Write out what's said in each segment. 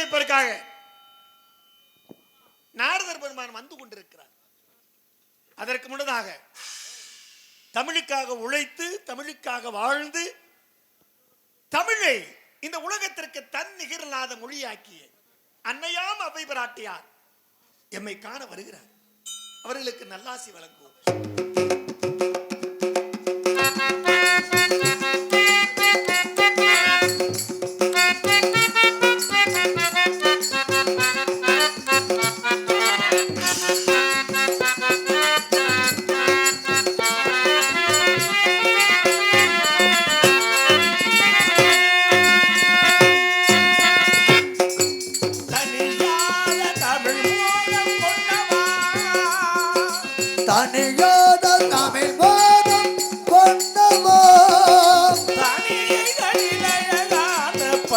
வைப்பதற்காக நாரதர் பெருமான் வந்து கொண்டிருக்கிறார். அதற்கு முன்னதாக தமிழுக்காக உழைத்து தமிழுக்காக வாழ்ந்து தமிழை இந்த உலகத்திற்கு தன் நிகரில்லாத மொழியாக்கிய அன்னையாம் அவை பிராட்டியார் எம்மை காண வருகிறார். அவர்களுக்கு நல்லாசி வழங்குவோம்.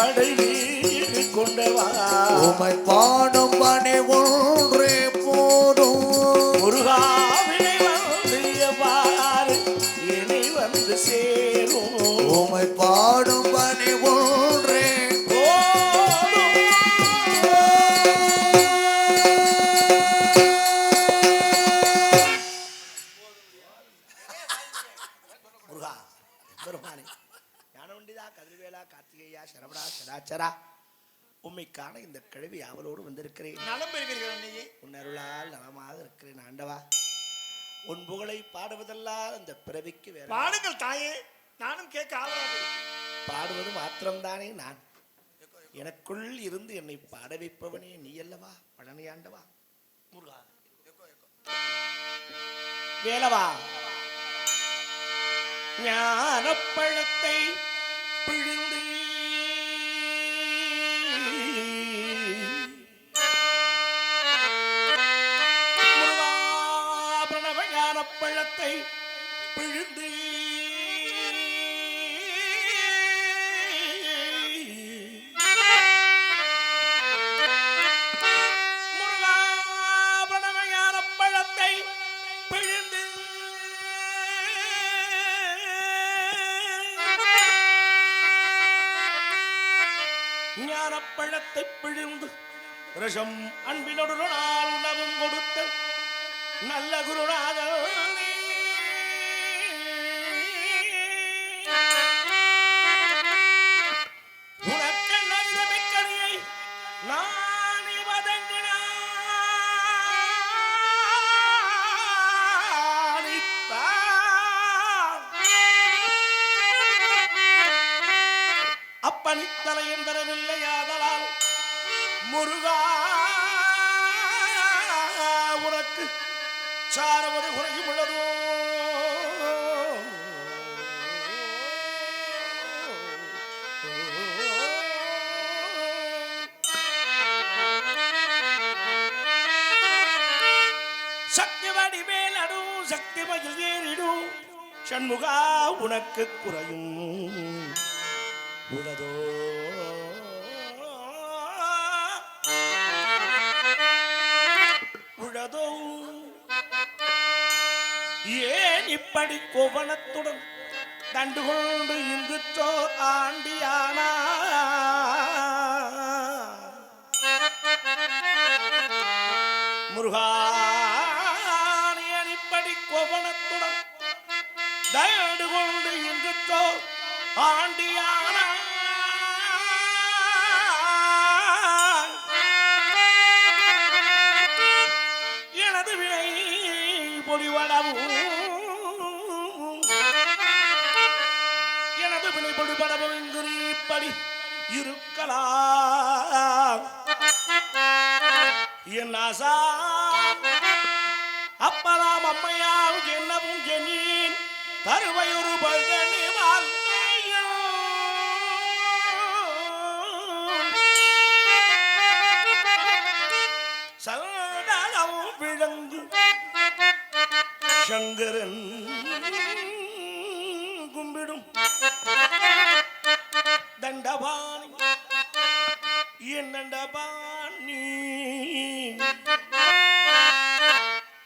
படை வீடு கொண்டவா? உமை பாடும் பணி ஒன்றே கதிர்வேலா கார்த்திகேயா சரவணா சடாச்சரா உம்மைக்கான இந்த கிழவி அவளோடு வந்திருக்கிறேன். நலம் பெறுகிறீர்கள் அன்னையே. உன் அருளால் நலமாக இருக்கிறேன் ஆண்டவா. உன் புகழை பாடுவதெல்லாம் அந்த பிறவிக்கு வேற. பாடுங்கள் தாயே. நானும் கேட்க ஆவலாக இருக்கிறேன். பாடுவது மாத்திரம்தானே நான். எனக்குள் இருந்து என்னை பாட வைப்பவனே நீ அல்லவா? பழனி ஆண்டவா. முருகா. வேலவா. ஞானப்பழத்தை ஞானப்பழத்தை பிழிந்து ரிஷம் அன்பினோடு நாள் உணவும் கொடுத்த நல்ல குருநாதன் அப்பனித்தலையும் தரவில்லையாதலால் முருகா உனக்கு சாரவது குறையும் உள்ளதோ சக்தி வடிவேல் அடும் சக்தி மயில் ஏறிடும் சண்முகா உனக்கு குறையும். உளதோ உளதோ ஏன் இப்படி கோவணத்துடன் தண்டு கொண்டு இங்கு சோர் ஆண்டியானா முருகானியன் இப்படி கோவணத்துடன் தண்டு கொண்டு இங்கு சோர் ஆண்டியானா. எனது வினை பொடிவடவும் எனது வினை பொடிபடவும் இங்கு நீப்படி இருக்கலாம். என் ஆசா அப்பலாம் அம்மையால் என்னவும் ஜெனீன் தருவையொரு பகனி சங்கரன் கும்பிடும் தண்டபாணி. என் தண்டபாணி.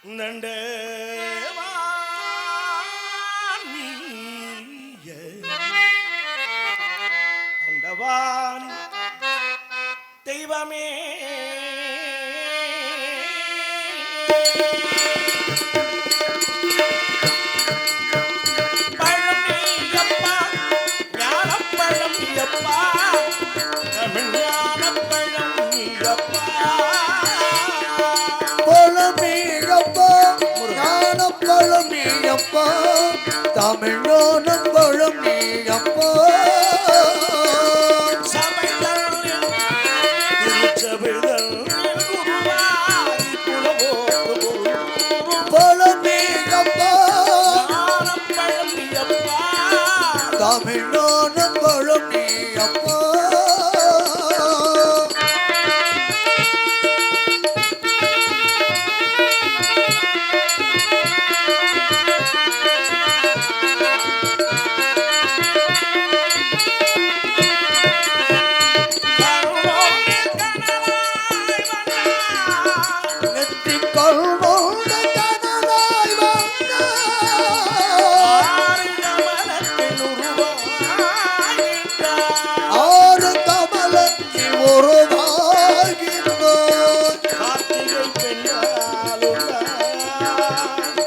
நண்டவாணி அப்பா தமிழோன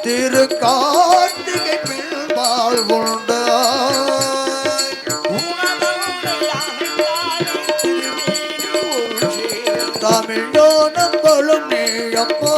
திரு கார்த்திகை பின்பால் உண்டு. தமிழோ நம்பளும் நீ அப்போ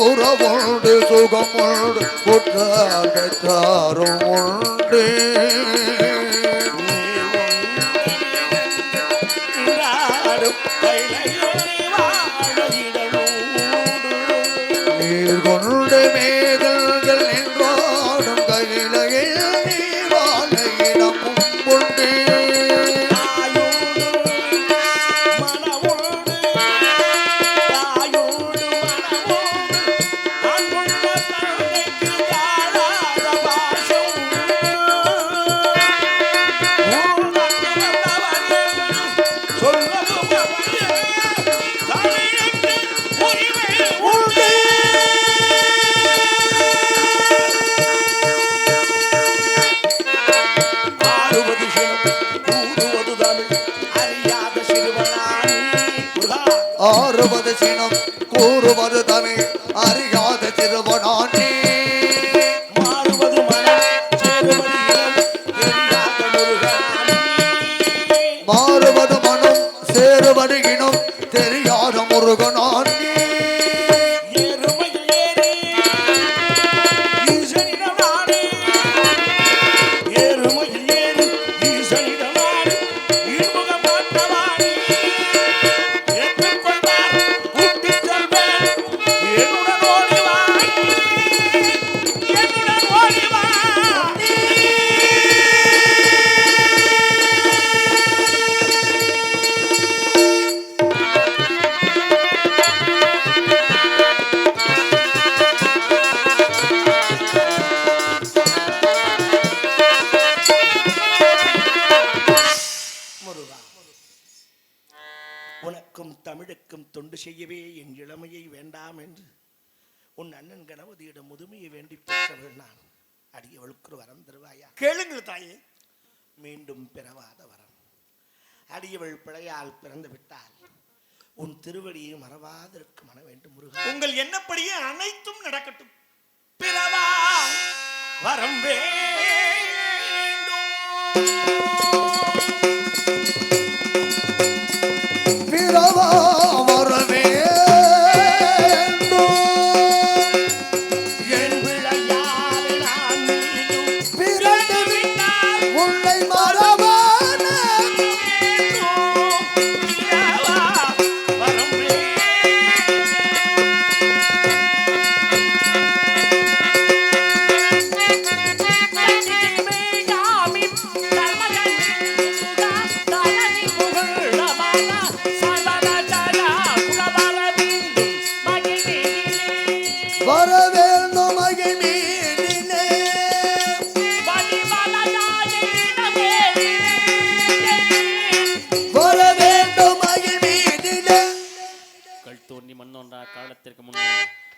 உறவோடு சுகமோடு உற்றார் பெற்றாரும் உண்டு. நீர் கொண்டு மேகங்கள் நின்றாடும் கையிலையில் தொண்டு செய்யவே என் இளமையை வேண்டாம் என்று உன் அண்ணன் கணபதியிடம் முதுமையை வேண்டி பெற்றவள் நான். அடியவளுக்கு ஒரு வரம் தருவாயா? கேளுங்கள் தாயே. மீண்டும் பிறவாத வரம். அடியவள் பிழையால் பிறந்து விட்டால் உன் திருவடியை மறவாதிருக்க மன வேண்டும் முருகன் உங்கள் என்னப்படியே அனைத்தும் நடக்கட்டும். பிறவா வரம் வே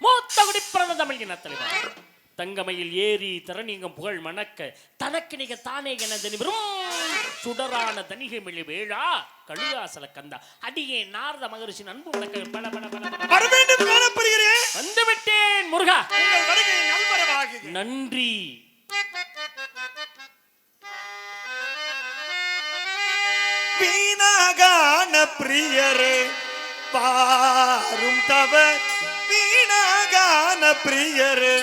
முன்னே மூத்த குடிப்பிறந்த தமிழ் இன தலைவர். தங்கமையில் ஏறி திறனீங்கம் புகழ் மணக்க தனக்கு நிக தானே எனது நிபுணம் சுடரான தனிகமிழி வேளா கழுகாசல கந்தா. அடியே நாரத மகரிஷின் அன்பு உனக்கு பல பல பல காணப்படுகிறேன். வந்து விட்டேன் முருகா நன்றி. வீணாகான பிரியரே பாரும் தவ வீணாகான பிரியரே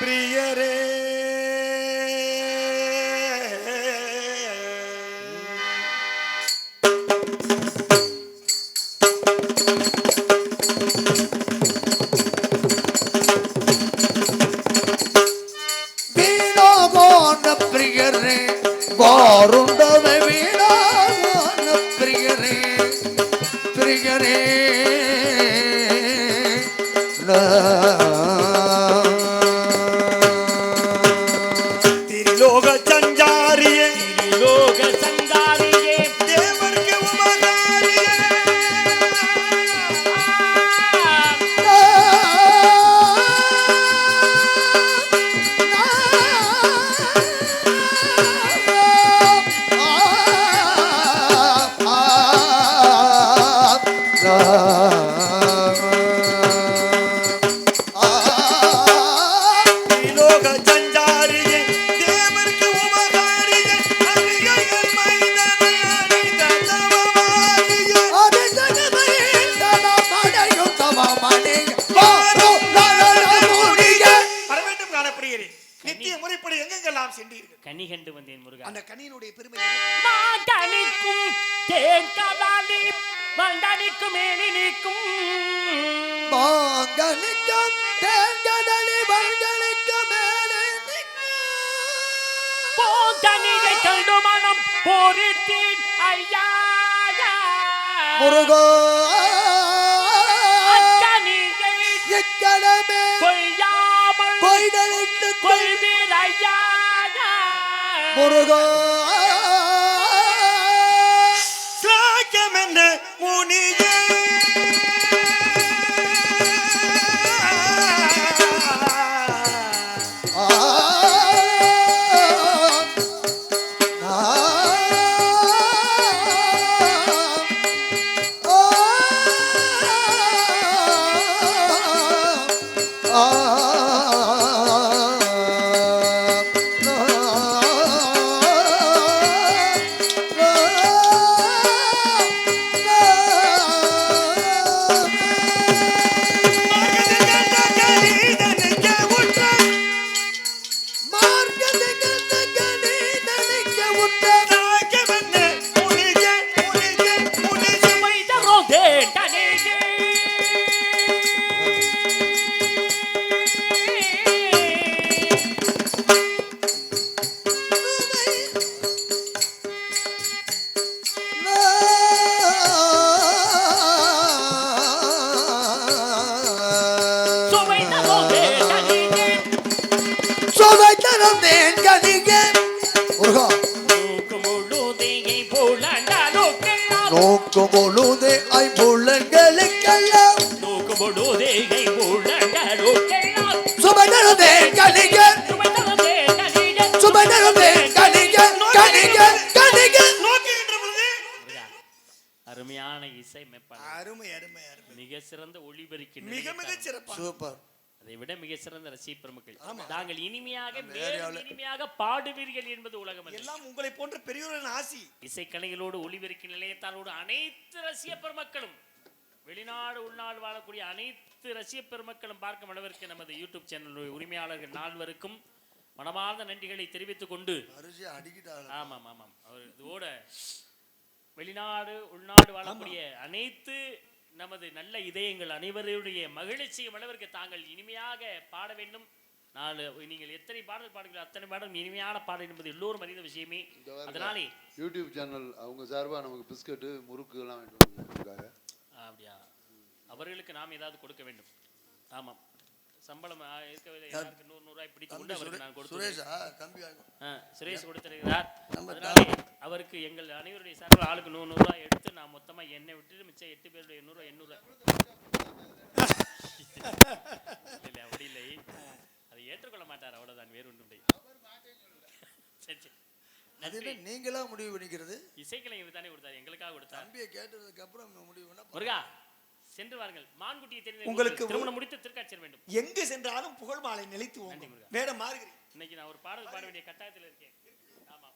பிரியரே. வீணாகான பிரியரே வாருண்டவை மண்டனிக்கும் மேலினிக்கும் மாங்கனிக்கம் தேன்கடலி வல்கனிக்கும் மேலே. போதனியை கண்டு மனம் போரிட்டேன். ஐயா முருகா. எக்கடமே கொள்வீர் ஐயா முருகா. சாக்கியம் என்ன முனியே முருகா. நோக்கு பொழுது. அருமையான இசையமைப்பாளர் அருமை அருமை மிக சிறந்த ஒளிபெருக்கி மிக மிக சிறப்பான சூப்பர். அதை விட மிக சிறந்த ரசிக பெருமக்கள். ஆமா. தாங்கள் இனிமையாக இனிமையாக பாடுவீர்கள் என்பது உலகம். எல்லாம் உங்களை போன்ற பெரியோரின் ஆசி. இசைக்கலைகளோடு ஒளிபெருக்கி நிலையத்தாரோடு அனைத்து ரசிக பெருமக்களும் வெளிநாடு உள்நாடு வாழக்கூடிய அனைத்து ரசிக பெருமக்களும் பார்க்கும் அளவிற்கு நமது யூடியூப் சேனல் உரிமையாளர்கள் நால்வருக்கும் மனமார்ந்த நன்றிகளை தெரிவித்துக் கொண்டு ஆமாம் ஆமாம் அவர் இதோட வெளிநாடு உள்நாடு வாழக்கூடிய அனைத்து நமது நல்ல இதயங்கள் அனைவருடைய மகிழ்ச்சியும் அளவிற்கு தாங்கள் இனிமையாக பாட வேண்டும். நாலு நீங்கள் எத்தனை பாடல் பாடுகிறீர்கள் அத்தனை பாடல் இனிமையான பாடல் என்பது எல்லோரும் அறிந்த விஷயமே. அதனாலே யூடியூப் சேனல் அவங்க சார்பாக நமக்கு பிஸ்கட்டு முறுக்கு எல்லாம் அப்படியா? அவர்களுக்கு நாம் ஏதாவது கொடுக்க வேண்டும். ஆமாம். சம்பளம் எல்லாருக்கு நூறு நூறுரூவாய் பிடித்து நான் கொடுத்து சுரேஷா? கொடுத்திருக்கிறார். அவருக்கு எங்கள் அனைவருடைய சார்பில் ஆளுக்கு நூறு நூறுரூவா எடுத்து நான் மொத்தமா எண்ணெய் விட்டுட்டு மிச்சம் எட்டு பேருடைய எண்ணூறுவா எண்ணூறு இல்லை அப்படி இல்லை. அதை ஏற்றுக்கொள்ள மாட்டார் அவ்வளவுதான் வேறு ஒன்றும் சரி சரி. அது நன்றி. என்ன நீங்களா முடிவு பண்ணிக்கிறது? இசைக்கலைஞர் தானே கொடுத்தார் எங்களுக்காக கொடுத்தார். தம்பியை கேட்டதுக்கு அப்புறம் முடிவு பண்ணா முருகா சென்று வாருங்கள் மான்குட்டியை தெரிந்து உங்களுக்கு திருமணம் முடித்து திருக்காட்சியர் வேண்டும். எங்கு சென்றாலும் புகழ் மாலை நிலைத்து. வேடம் மாறுகிறேன். இன்னைக்கு நான் ஒரு பாடல் பாட வேண்டிய கட்டாயத்தில் இருக்கேன்.